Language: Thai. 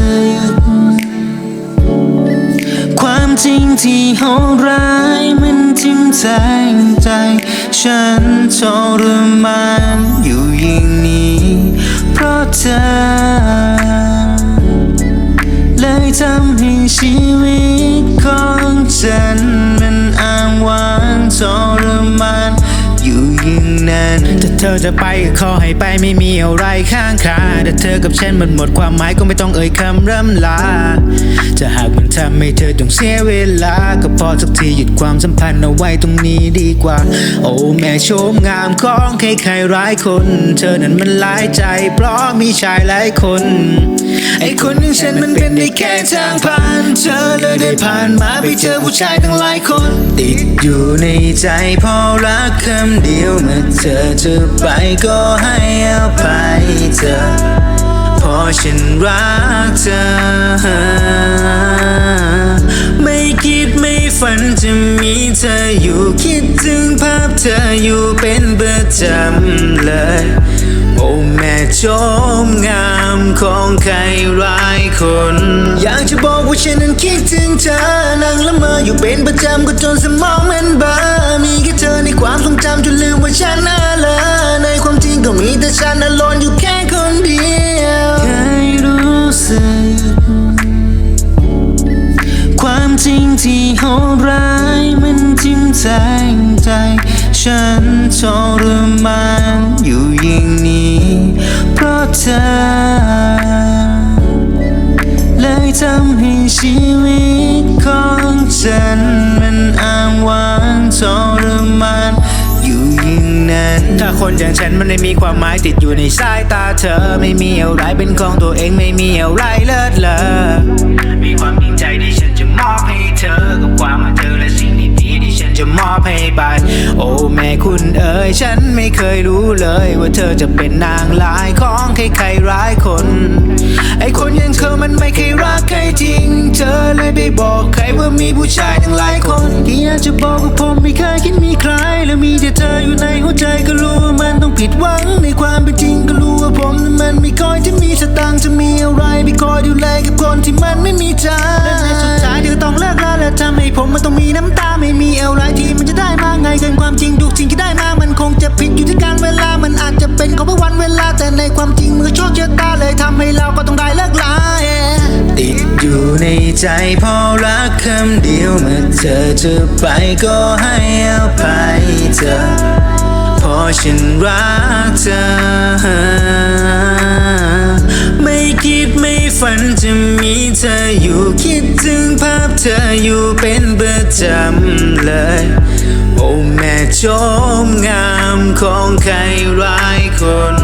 ึก ความจริงที่โหดร้ายมันทิ่มแทงใจ ฉันทรมานอยู่อย่างนี้ เพราะเธอ เลยทำให้ชีวิต เธอจะไปก็ขอให้ไปไม่มีอะไรข้างคาถ้าเธอกับฉันมันหมดความหมายก็ไม่ต้องเอ่ยคำร่ำลา จะหากมันทำให้เธอต้องเสียเวลา ก็พอสักทีหยุดความสัมพันธ์เอาไว้ตรงนี้ดีกว่า โอ้แม่โชมงามของใครใครร้ายคน เธอนั้นมันหลายใจ เพราะมีชายหลายคน ไอ้คนอย่างฉันมันเป็นได้แค่ทางผ่าน เธอเลยได้ผ่านมาไปเจอผู้ชายตั้งหลายคน ติดอยู่ในใจพอรักคำเดียวเมื่อเธอจะไปก็ให้อภัยเธอเพราะฉันรักเธอ ไม่คิดไม่ฝันจะมีเธออยู่คิดถึงภาพเธออยู่เป็นประจำเลย โอ้แม่ชมงามของใครร้ายคน อยากจะบอกว่าฉันนั้นคิดถึงเธอนั่งละเมออยู่เป็นประจำก็จนสมองมันเบลอมีแค่เธอในความทรงจำจนลืมว่าฉันน่า ก็มีแต่ฉันน่ะลนอยู่แค่คนเดียวเคยรู้สึก ความจริงที่โหดร้ายมันทิ่มแทงใจ ฉันทรมานอยู่อย่างนี้ เพราะเธอ เลยทำให้ชีวิตของฉันมันอ้างว้างทรมานอยู่อย่าง นั้น ถ้าคนอย่างฉันมันไม่มีความหมายติดอยู่ในสายตาเธอ ไม่มีอะไรเป็นของตัวเองไม่มีอะไรเลิศเลอมีความจริงใจที่ฉันจะมอบให้เธอกับความมาเธอและสิ่งดีๆที่ฉันจะมอบให้ไป โอ้แม่คุณเอ๋ยฉันไม่เคยรู้เลยว่าเธอจะเป็นนางร้ายของใครๆร้ายคน ไอคนอย่างเธอมันไม่เคยรักใครจริง เธอเลยไปบอกใครว่ามีผู้ชายตั้งหลายคนที่อยากจะบอกว่าผมไม่เคยคิดมีใคร หวังในความเป็นจริงก็รู้ว่าผมนั้นมันไม่คอยจะมีสตางค์จะมีอะไรไปคอยดูแลกับคนที่มันไม่มีใจและในสุดท้ายเธอต้องเลิกลาและทำให้ผมมันต้องมีน้ำตาไม่มีอะไรที่มันจะได้มาไงเกินความจริงทุกสิ่งที่ได้มามันคงจะผิดอยู่ที่การเวลามันอาจจะเป็นของวันเวลา แต่ในความจริงมันก็โชคชะตาเลยทำให้เราก็ต้องได้เลิกลาติดอยู่ในใจพอรักคำเดียวเมื่อเธอจะไปก็ให้อภัยเธอ ฉันรักเธอ ไม่คิดไม่ฝันจะมีเธออยู่คิดถึงภาพเธออยู่เป็นประจำเลย โอ้แม่ชมงามของใครร้ายคน